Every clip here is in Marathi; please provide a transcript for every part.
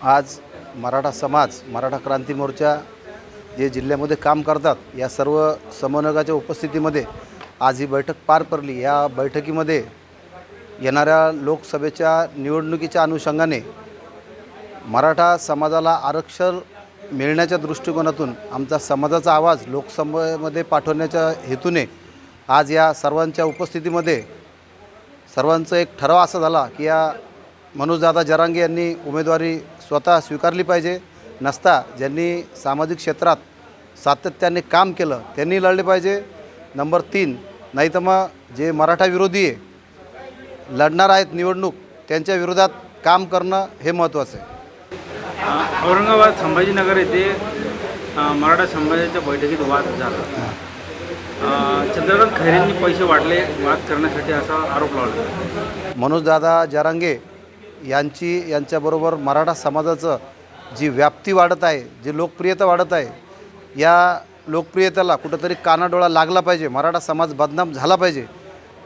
आज मराठा समाज मराठा क्रांती मोर्चा जे जिल्ह्यामध्ये काम करतात या सर्व समन्वयकाच्या उपस्थितीमध्ये आज ही बैठक पार पडली. या बैठकीमध्ये येणाऱ्या लोकसभेच्या निवडणुकीच्या अनुषंगाने मराठा समाजाला आरक्षण मिळण्याच्या दृष्टिकोनातून आमचा समाजाचा आवाज लोकसभेमध्ये पाठवण्याच्या हेतूने आज या सर्वांच्या उपस्थितीमध्ये सर्वांचं एक ठराव असा झाला की या मनोजदादा जरांगे यांनी उमेदवारी स्वतः स्वीकारली पाहिजे. नसता ज्यांनी सामाजिक क्षेत्रात सातत्याने काम केलं त्यांनी लढले पाहिजे. नंबर तीन नाही तर मग जे मराठा विरोधी आहे लढणार आहेत निवडणूक त्यांच्या विरोधात काम करणं हे महत्त्वाचं आहे. औरंगाबाद संभाजीनगर येथे मराठा समाजाच्या बैठकीत वाद झाला. चंद्रकांत खैरेंनी पैसे वाटले वाद करण्यासाठी असा आरोप लावला. मनोजदादा जरांगे यांची यांच्याबरोबर मराठा समाजाचं जी व्याप्ती वाढत आहे जी लोकप्रियता वाढत आहे या लोकप्रियतेला कुठंतरी कानाडोळा लागला पाहिजे मराठा समाज बदनाम झाला पाहिजे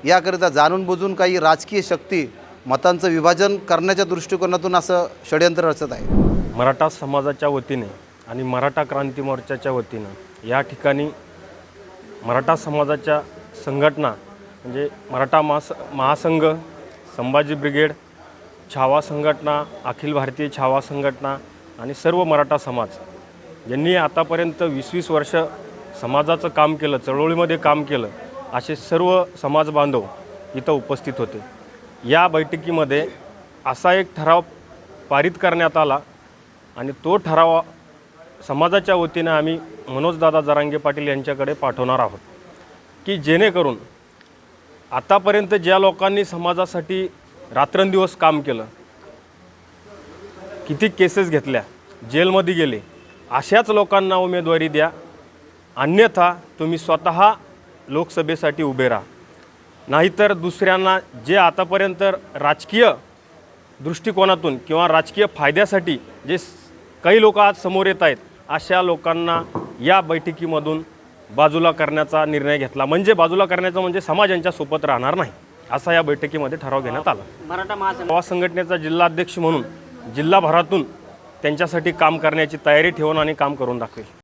याकरिता जाणून बुजून काही राजकीय शक्ती मतांचं विभाजन करण्याच्या दृष्टिकोनातून असं षडयंत्र रचत आहे. मराठा समाजाच्या वतीने आणि मराठा क्रांती मोर्चाच्या वतीनं या ठिकाणी मराठा समाजाच्या संघटना म्हणजे मराठा महास महासंघ संभाजी ब्रिगेड छावा संघटना अखिल भारतीय छावा संघटना आणि सर्व मराठा समाज ज्यांनी आतापर्यंत वीस वीस वर्ष समाजाचं काम केलं चळवळीमध्ये काम केलं असे सर्व समाज बांधव इथं उपस्थित होते. या बैठकीमध्ये असा एक ठराव पारित करण्यात आला आणि तो ठराव समाजाच्या वतीनं आम्ही मनोजदादा जरांगे पाटील यांच्याकडे पाठवणार आहोत की जेणेकरून आतापर्यंत ज्या लोकांनी समाजासाठी रात्रंदिवस काम केलं. किती केसेस घेतल्या. जेलमध्ये गेले. अशाच लोकांना उमेदवारी द्या. अन्यथा तुम्ही स्वतः लोकसभेसाठी उभे राहा. नाहीतर दुसऱ्यांना जे आतापर्यंत राजकीय दृष्टिकोनातून किंवा राजकीय फायद्यासाठी जे काही लोक आज समोर येत आहेत अशा लोकांना या बैठकीमधून बाजूला करण्याचा निर्णय घेतला. म्हणजे बाजूला करण्याचा म्हणजे समाज यांच्यासोबत राहणार नाही. असा या बैठकीमध्ये ठराव घेण्यात आला. मराठा महासंघ संघटनेचा जिल्हाध्यक्ष म्हणून जिल्हाभरातून त्यांच्यासाठी काम करण्याची तयारी ठेवून आणि काम करून दाखवेल.